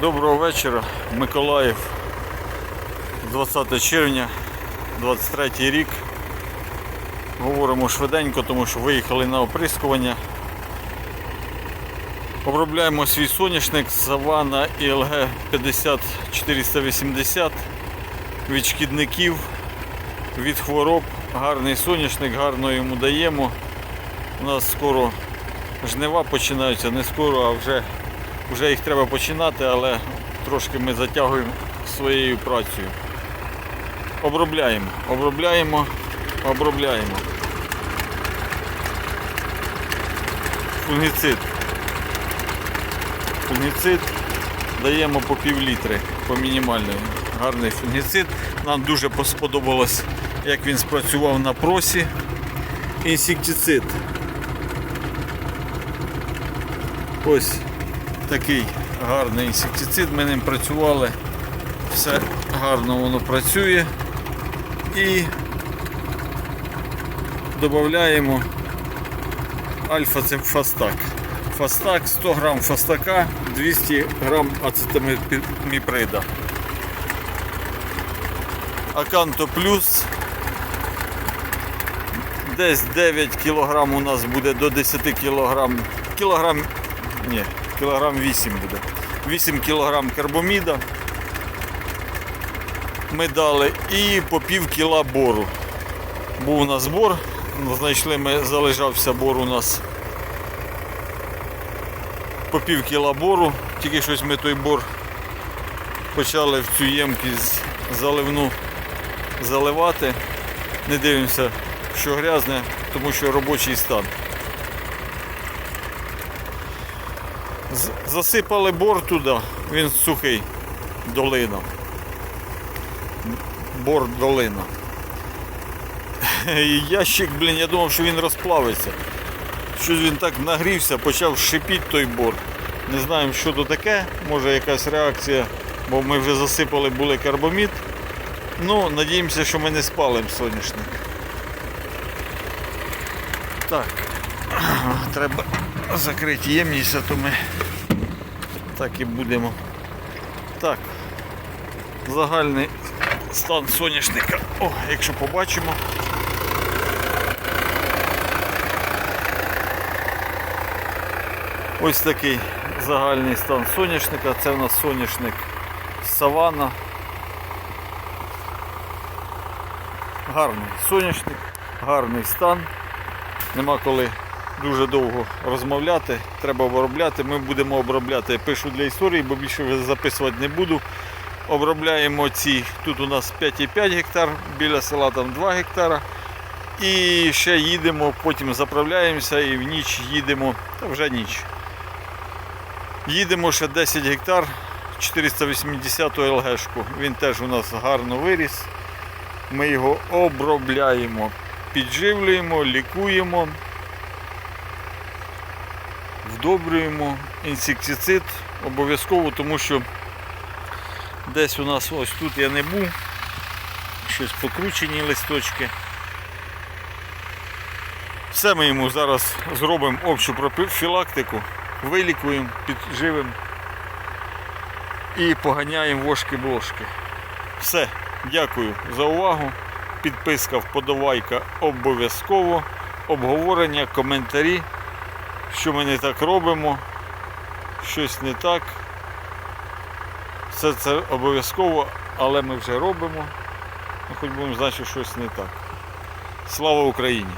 Доброго вечора, Миколаїв, 20 червня, 23 рік. Говоримо швиденько, тому що виїхали на оприскування. Обробляємо свій соняшник Савана ІЛГ 50480 від шкідників, від хвороб. Гарний соняшник, гарно йому даємо. У нас скоро жнива починаються, не скоро, а вже вже їх треба починати, але трошки ми затягуємо своєю працею. Обробляємо, обробляємо, обробляємо. Фунгіцид. Фунгіцид даємо по пів літри, по мінімальній. Гарний фунгіцид. Нам дуже сподобалось, як він спрацював на просі. Інсектицид. Ось такий гарний інсектицид, ми ним працювали, все гарно воно працює і додаємо альфа це фастак. Фастак 100 грам фастака, 200 грам ацетаміприда. Аканто плюс десь 9 кг у нас буде до 10 кг. Кілограм, ні, кілограм 8 буде. 8 кг карбоміда ми дали і по пів кіла бору. Був у нас бор, знайшли ми, залежався бор у нас по пів кіла бору, тільки щось ми той бор почали в цю ємкість заливну заливати. Не дивимося, що грязне, тому що робочий стан. Засипали бор туди, він сухий, долина. Бор долина. Ящик, блін, я думав, що він розплавиться. Щось він так нагрівся, почав шипіти той бор. Не знаємо, що то таке, може якась реакція, бо ми вже засипали були карбомід. Ну, надіємося, що ми не спалимо соняшник. Так, треба закрити ємність, то ми так і будемо. Так, загальний стан соняшника. О, якщо побачимо. Ось такий загальний стан соняшника. Це у нас соняшник Савана. Гарний соняшник, гарний стан. Нема коли дуже довго розмовляти, треба обробляти. Ми будемо обробляти. Я пишу для історії, бо більше вже записувати не буду. Обробляємо ці, тут у нас 5,5 гектар, біля села там 2 гектара. І ще їдемо, потім заправляємося і в ніч їдемо, та вже ніч. Їдемо ще 10 гектар 480 ЛГшку. Він теж у нас гарно виріс. Ми його обробляємо, підживлюємо, лікуємо, вдобрюємо інсектицид обов'язково, тому що десь у нас ось тут я не був, щось покручені листочки. Все ми йому зараз зробимо общу профілактику, вилікуємо, підживимо і поганяємо вошки-блошки. Все, дякую за увагу. Підписка, вподобайка обов'язково. Обговорення, коментарі, що ми не так робимо, щось не так. Все це обов'язково, але ми вже робимо. Ну, Хоч будемо знати, що щось не так. Слава Україні!